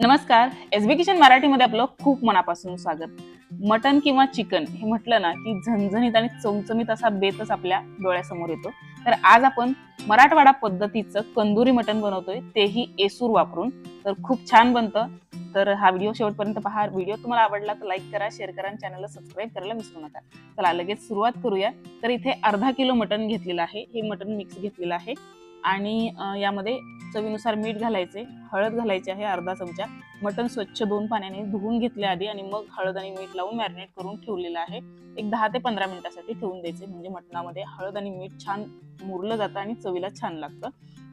नमस्कार. एस बी किचन मराठीमध्ये आपलं खूप मनापासून स्वागत. मटन किंवा चिकन हे म्हटलं ना की झणझणीत आणि चमचमीत असा बेतच आपल्या डोळ्यासमोर येतो. तर आज आपण मराठवाडा पद्धतीचं कंदुरी मटन बनवतोय तेही एसूर वापरून. तर खूप छान बनतं. तर हा व्हिडिओ शेवटपर्यंत पहा. व्हिडिओ तुम्हाला आवडला तर लाईक करा शेअर करा आणि चॅनलला सबस्क्राईब करायला विसरू नका. चला लगेच सुरुवात करूया. तर इथे अर्धा किलो मटन घेतलेलं आहे. हे मटन मिक्स घेतलेलं आहे. आणि यामध्ये चवीनुसार मीठ घालायचे हळद घालायची आहे अर्धा चमचा मटण स्वच्छ दोन पाण्याने धुवून घेतले आधी आणि मग हळद आणि मीठ लावून मॅरिनेट करून ठेवलेलं आहे. एक दहा ते पंधरा मिनिटासाठी ठेवून द्यायचे म्हणजे मटणामध्ये हळद आणि मीठ छान मुरलं जातं आणि चवीला छान लागतं.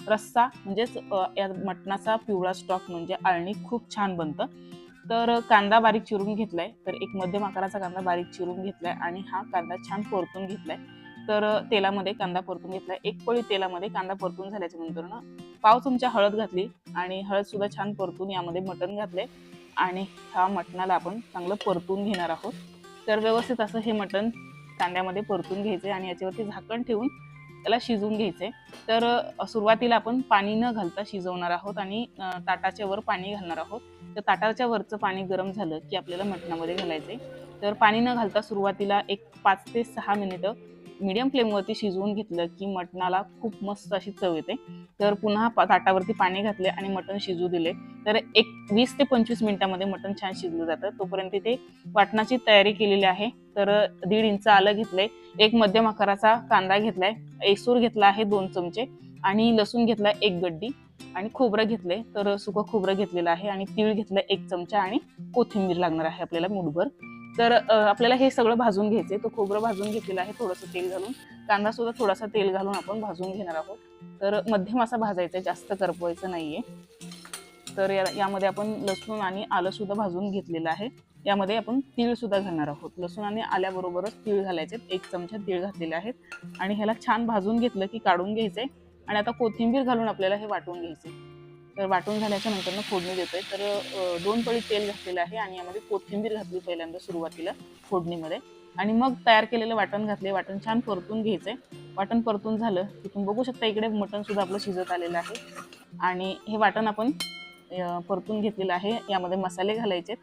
रस्सा म्हणजेच या मटणाचा पिवळा स्टॉक म्हणजे आळणी खूप छान बनतं. तर कांदा बारीक चिरून घेतलाय तर एक मध्यम आकाराचा कांदा बारीक चिरून घेतलाय आणि हा कांदा छान परतून घेतलाय. तर तेलामध्ये कांदा परतून घेतला एक पळी तेलामध्ये कांदा परतून झाल्याच्यानंतर ना. पाव तुमच्या हळद घातली आणि हळद सुद्धा छान परतून यामध्ये मटण घातले आणि ह्या मटणाला आपण चांगलं परतून घेणार आहोत. तर व्यवस्थित असं हे मटण कांद्यामध्ये परतून घ्यायचे आणि याच्यावरती झाकण ठेवून त्याला शिजवून घ्यायचे तर सुरुवातीला आपण पाणी न घालता शिजवणार आहोत आणि ताटाच्या वर पाणी घालणार आहोत. तर ताटाच्या वरचं पाणी गरम झालं की आपल्याला मटणामध्ये घालायचे तर पाणी न घालता सुरुवातीला एक पाच ते सहा मिनिटं मीडियम फ्लेमवरती शिजवून घेतलं की मटणाला खूप मस्त अशी चव येते. तर पुन्हा ताटावरती पाणी घातले आणि मटण शिजू दिले. तर एक वीस ते पंचवीस मिनिटामध्ये मटण छान शिजलं जातं. तोपर्यंत ते वाटणाची तयारी केलेली आहे. तर दीड इंच आलं घेतलंय. एक मध्यम आकाराचा कांदा घेतलाय. एसूर घेतला आहे दोन चमचे. आणि लसूण घेतलाय एक गड्डी. आणि खोबरं घेतलंय. तर सुकं खोबरं घेतलेलं आहे. आणि तीळ घेतलं एक चमचा. आणि कोथिंबीर लागणार आहे आपल्याला मुठभर. तर आपल्याला हे सगळं भाजून घ्यायचंय. तो खोबरं भाजून घेतलेलं आहे थोडंसं तेल घालून. कांदा सुद्धा थोडासा तेल घालून आपण भाजून घेणार आहोत. तर मध्यम असा भाजायचा आहे, जास्त करपवायचं नाहीये. तर या यामध्ये आपण लसूण आणि आलं सुद्धा भाजून घेतलेलं आहे. यामध्ये आपण तीळ सुद्धा घालणार आहोत. लसूण आणि आल्याबरोबरच तीळ घालायचे एक चमचा तीळ घातलेले आहेत. आणि ह्याला छान भाजून घेतलं की काढून घ्यायचंय. आणि आता कोथिंबीर घालून आपल्याला हे वाटून घ्यायचे तर वाटून झाल्याच्यानंतर फोडणी देतोय. तर दोन पळी तेल घातलेलं आहे आणि यामध्ये कोथिंबीर घातली पहिल्यांदा सुरुवातीला फोडणीमध्ये. आणि मग तयार केलेलं वाटण घातले वाटण छान परतून घ्यायचंय. वाटण परतून झालं की तुम्ही बघू शकता इकडे मटण सुद्धा आपलं शिजत आलेलं आहे. आणि हे वाटण आपण परतून घेतलेलं आहे. यामध्ये मसाले घालायचे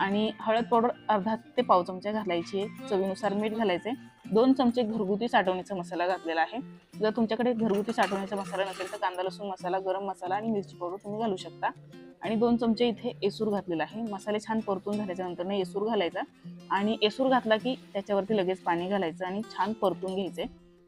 आणि हळद पावडर अर्धा ते पाव चमचा घालायची आहे चवीनुसार मीठ घालायचे. दोन चमचे घरगुती साठवणीचा मसाला घातलेला आहे. जर तुमच्याकडे घरगुती साठवण्याचा मसाला नसेल तर कांदा लसूण मसाला गरम मसाला आणि मिरची पावडर तुम्ही घालू शकता. आणि दोन चमचे इथे एसूर घातलेला आहे. मसाले छान परतून झाल्याच्यानंतर एसूर घालायचा. आणि एसूर घातला की त्याच्यावरती लगेच पाणी घालायचं आणि छान परतून घ्यायचे.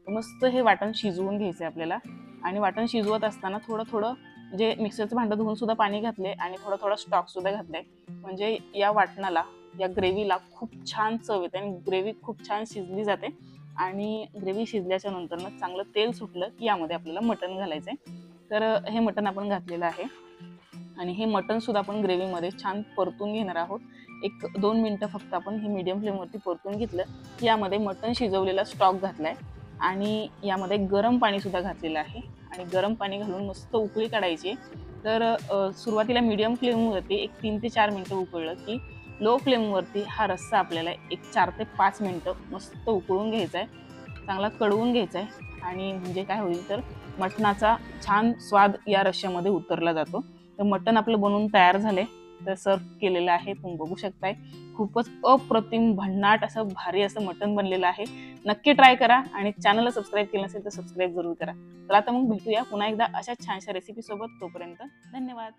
मस्त हे वाटण शिजवून घ्यायचे आपल्याला. आणि वाटण शिजवत असताना थोडं थोडं म्हणजे मिक्सरचं भांडं धुवून सुद्धा पाणी घातले आणि थोडा थोडा स्टॉक सुद्धा घातले. म्हणजे या वाटणाला या ग्रेव्हीला खूप छान चव येते आणि ग्रेव्ही खूप छान शिजली जाते. आणि ग्रेव्ही शिजल्याच्या नंतर चांगलं तेल सुटलं की यामध्ये आपल्याला मटण घालायचं आहे तर हे मटण आपण घातलेलं आहे. आणि हे मटण सुद्धा आपण ग्रेव्हीमध्ये छान परतून घेणार आहोत. एक दोन मिनटं फक्त आपण हे मीडियम फ्लेमवरती परतून घेतलं की यामध्ये मटण शिजवलेला स्टॉक घातलाय. आणि यामध्ये गरम पाणी सुद्धा घातलेलं आहे. आणि गरम पाणी घालून मस्त उकळी काढायची. तर सुरुवातीला मीडियम फ्लेमवरती एक तीन ते चार मिनटं उकळलं की लो फ्लेमवरती हा रस्सा आपल्याला एक चार ते पाच मिनटं मस्त उकळून घ्यायचा आहे चांगला कडवून घ्यायचा आहे आणि म्हणजे काय होईल तर मटणाचा छान स्वाद या रश्श्यामध्ये उतरला जातो. तर मटण आपलं बनवून तयार झाले तर सर्व केलेलं आहे. तुम्ही बघू शकताय. खूपच अप्रतिम भन्नाट असं भारी असं मटण बनलेलं आहे. नक्की ट्राय करा आणि चॅनलला सबस्क्राईब केलं नसेल तर सबस्क्राईब जरूर करा. तर आता मग भेटूया पुन्हा एकदा अशा छानशा रेसिपी सोबत. तोपर्यंत धन्यवाद.